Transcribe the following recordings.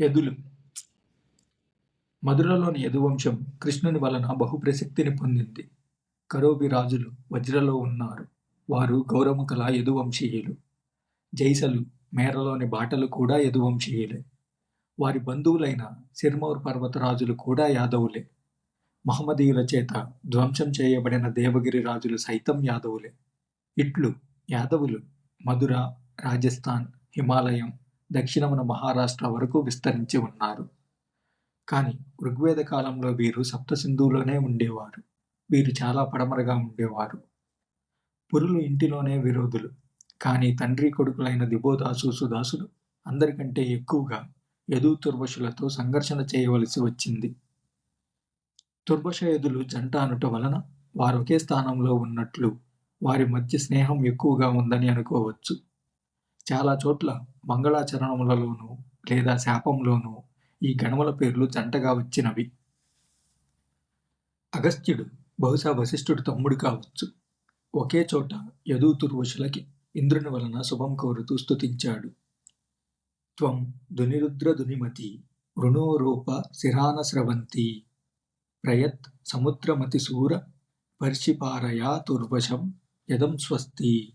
యదులు మధురలోని యదువంశం కృష్ణుని వలన బహుప్రసిద్ధిని పొందింది. కరోబి రాజులు వజ్రలో ఉన్నారు. వారు గౌరముకల యదువంశీయులు. జైసలు మేరలోని బాటలు కూడా యదువంశీయులే. వారి బంధువులైన సిర్మౌర్ పర్వతరాజులు కూడా యాదవులే. మహమ్మదీయుల చేత ధ్వంసం చేయబడిన దేవగిరి రాజులు సైతం యాదవులే. ఇట్లు యాదవులు మధుర రాజస్థాన్ హిమాలయం దక్షిణమున మహారాష్ట్ర వరకు విస్తరించి ఉన్నారు. కానీ ఋగ్వేద కాలంలో వీరు సప్తసింధువులోనే ఉండేవారు. వీరు చాలా పడమరగా ఉండేవారు. పురులు ఇంటిలోనే విరోధులు. కానీ తండ్రి కొడుకులైన దిబోదాసు సుదాసులు అందరికంటే ఎక్కువగా యదు తుర్వశులతో సంఘర్షణ చేయవలసి వచ్చింది. తుర్భష యదులు జంట అనుట వలన వారు ఒకే స్థానంలో ఉన్నట్లు వారి మధ్య స్నేహం ఎక్కువగా ఉందని అనుకోవచ్చు. చాలా చోట్ల మంగళాచరణములలోనూ లేదా శాపంలోనూ ఈ గణముల పేర్లు జంటగా వచ్చినవి. అగస్త్యుడు బహుశా వశిష్ఠుడు తమ్ముడు కావచ్చు. ఒకే చోట యదూతుర్వశులకి ఇంద్రుని వలన శుభం కోరుతూ స్తుతించాడు. త్వం దునిరుద్ర దునిమతి వృణోరూప శిరాన స్రవంతి ప్రయత్ సముద్రమతి సూర పర్షిపారయా తుర్వశం యదం స్వస్తి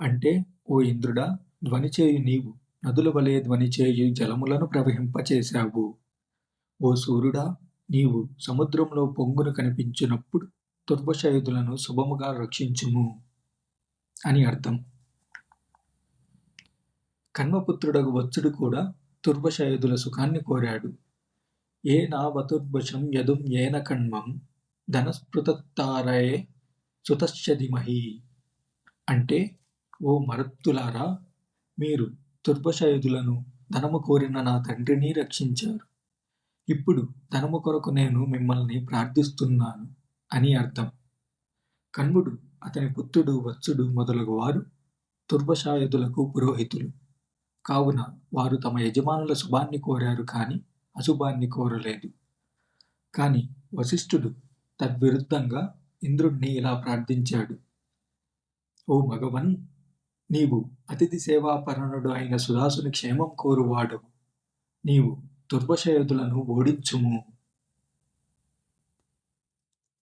అంటే ఓ ఇంద్రుడా ధ్వనిచేయు నీవు. నదుల వలె ధ్వనిచేయు జలములను ప్రవహింపచేశావు. ఓ సూర్యుడా నీవు సముద్రంలో పొంగును కనిపించినప్పుడు తుర్భశయుధులను శుభముగా రక్షించుము అని అర్థం. కన్మపుత్రుడగు వచ్చుడు కూడా తుర్భశయుధుల సుఖాన్ని కోరాడు. ఏ నావతుర్భశం యదుం ఏన కణ్మం ధనస్పృతారయే సుతశ్చదిమహి అంటే ఓ మరత్తులారా మీరు దుర్భశయుధులను ధనము కోరిన నా తండ్రిని రక్షించారు. ఇప్పుడు ధనము కొరకు నేను మిమ్మల్ని ప్రార్థిస్తున్నాను అని అర్థం. కన్ముడు అతని పుత్రుడు వత్సుడు మొదలగు వారు దుర్భశాయుధులకు పురోహితులు. కావున వారు తమ యజమానుల శుభాన్ని కోరారు కానీ అశుభాన్ని కోరలేదు. కానీ వశిష్ఠుడు తద్విరుద్ధంగా ఇంద్రుణ్ణి ఇలా ప్రార్థించాడు. ఓ మగవన్ నీవు అతిథి సేవాపరణుడు అయిన సుదాసుని క్షేమం కోరువాడు. నీవు దుర్భశయుధులను ఓడించుము.